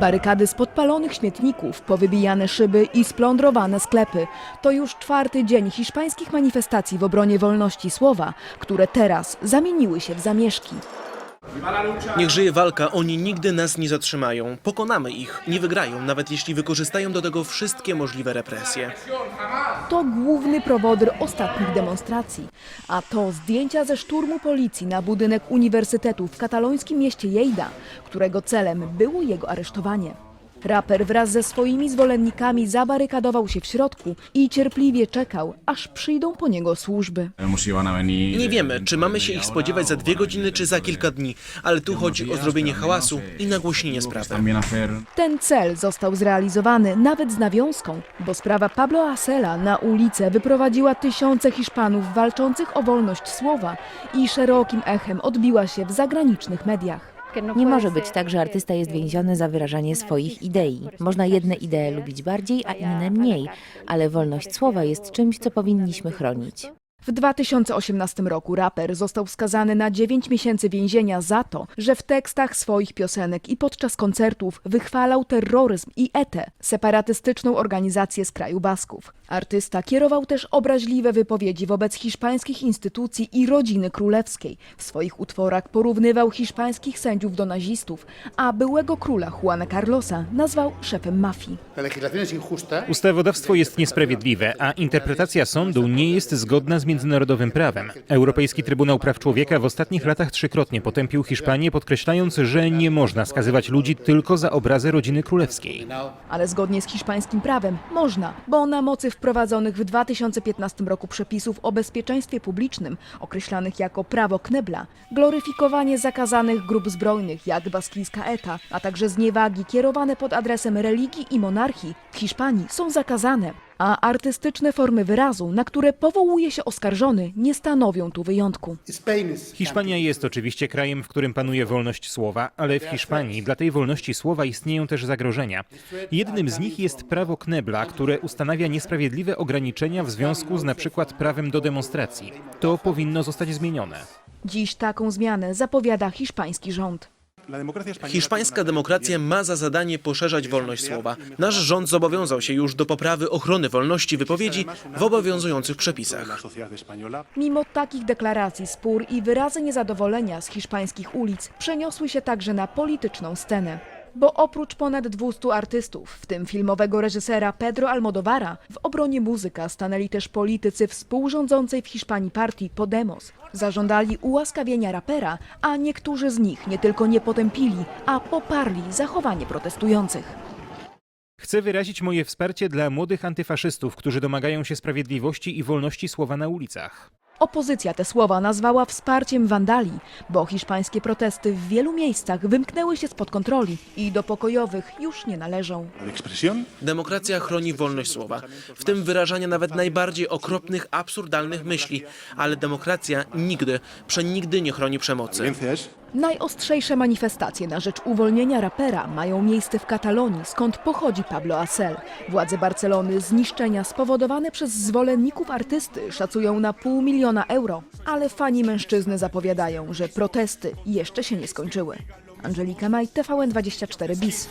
Barykady z podpalonych śmietników, powybijane szyby i splądrowane sklepy. To już czwarty dzień hiszpańskich manifestacji w obronie wolności słowa, które teraz zamieniły się w zamieszki. Niech żyje walka, oni nigdy nas nie zatrzymają. Pokonamy ich, nie wygrają, nawet jeśli wykorzystają do tego wszystkie możliwe represje. To główny prowodyr ostatnich demonstracji. A to zdjęcia ze szturmu policji na budynek uniwersytetu w katalońskim mieście Lleida, którego celem było jego aresztowanie. Raper wraz ze swoimi zwolennikami zabarykadował się w środku i cierpliwie czekał, aż przyjdą po niego służby. Nie wiemy, czy mamy się ich spodziewać za dwie godziny, czy za kilka dni, ale tu chodzi o zrobienie hałasu i nagłośnienie sprawy. Ten cel został zrealizowany nawet z nawiązką, bo sprawa Pablo Acela na ulicę wyprowadziła tysiące Hiszpanów walczących o wolność słowa i szerokim echem odbiła się w zagranicznych mediach. Nie może być tak, że artysta jest więziony za wyrażanie swoich idei. Można jedne idee lubić bardziej, a inne mniej, ale wolność słowa jest czymś, co powinniśmy chronić. W 2018 roku raper został skazany na 9 miesięcy więzienia za to, że w tekstach swoich piosenek i podczas koncertów wychwalał terroryzm i ETE, separatystyczną organizację z kraju Basków. Artysta kierował też obraźliwe wypowiedzi wobec hiszpańskich instytucji i rodziny królewskiej. W swoich utworach porównywał hiszpańskich sędziów do nazistów, a byłego króla Juana Carlosa nazwał szefem mafii. Ustawodawstwo jest niesprawiedliwe, a interpretacja sądu nie jest zgodna z międzynarodowym prawem. Europejski Trybunał Praw Człowieka w ostatnich latach trzykrotnie potępił Hiszpanię, podkreślając, że nie można skazywać ludzi tylko za obrazy rodziny królewskiej. Ale zgodnie z hiszpańskim prawem można, bo na mocy wprowadzonych w 2015 roku przepisów o bezpieczeństwie publicznym, określanych jako prawo Knebla, gloryfikowanie zakazanych grup zbrojnych jak baskijska ETA, a także zniewagi kierowane pod adresem religii i monarchii w Hiszpanii są zakazane. A artystyczne formy wyrazu, na które powołuje się oskarżony, nie stanowią tu wyjątku. Hiszpania jest oczywiście krajem, w którym panuje wolność słowa, ale w Hiszpanii dla tej wolności słowa istnieją też zagrożenia. Jednym z nich jest prawo Knebla, które ustanawia niesprawiedliwe ograniczenia w związku z na przykład prawem do demonstracji. To powinno zostać zmienione. Dziś taką zmianę zapowiada hiszpański rząd. Hiszpańska demokracja ma za zadanie poszerzać wolność słowa. Nasz rząd zobowiązał się już do poprawy ochrony wolności wypowiedzi w obowiązujących przepisach. Mimo takich deklaracji spór i wyrazy niezadowolenia z hiszpańskich ulic przeniosły się także na polityczną scenę. Bo oprócz ponad 200 artystów, w tym filmowego reżysera Pedro Almodovara, w obronie muzyka stanęli też politycy współrządzącej w Hiszpanii partii Podemos. Zażądali ułaskawienia rapera, a niektórzy z nich nie tylko nie potępili, a poparli zachowanie protestujących. Chcę wyrazić moje wsparcie dla młodych antyfaszystów, którzy domagają się sprawiedliwości i wolności słowa na ulicach. Opozycja te słowa nazwała wsparciem wandali, bo hiszpańskie protesty w wielu miejscach wymknęły się spod kontroli i do pokojowych już nie należą. Demokracja chroni wolność słowa, w tym wyrażania nawet najbardziej okropnych, absurdalnych myśli, ale demokracja nigdy, przenigdy nie chroni przemocy. Najostrzejsze manifestacje na rzecz uwolnienia rapera mają miejsce w Katalonii, skąd pochodzi Pablo Asel. Władze Barcelony zniszczenia spowodowane przez zwolenników artysty szacują na pół miliona euro, ale fani mężczyzny zapowiadają, że protesty jeszcze się nie skończyły. Angelika Maj, TVN24 BIS.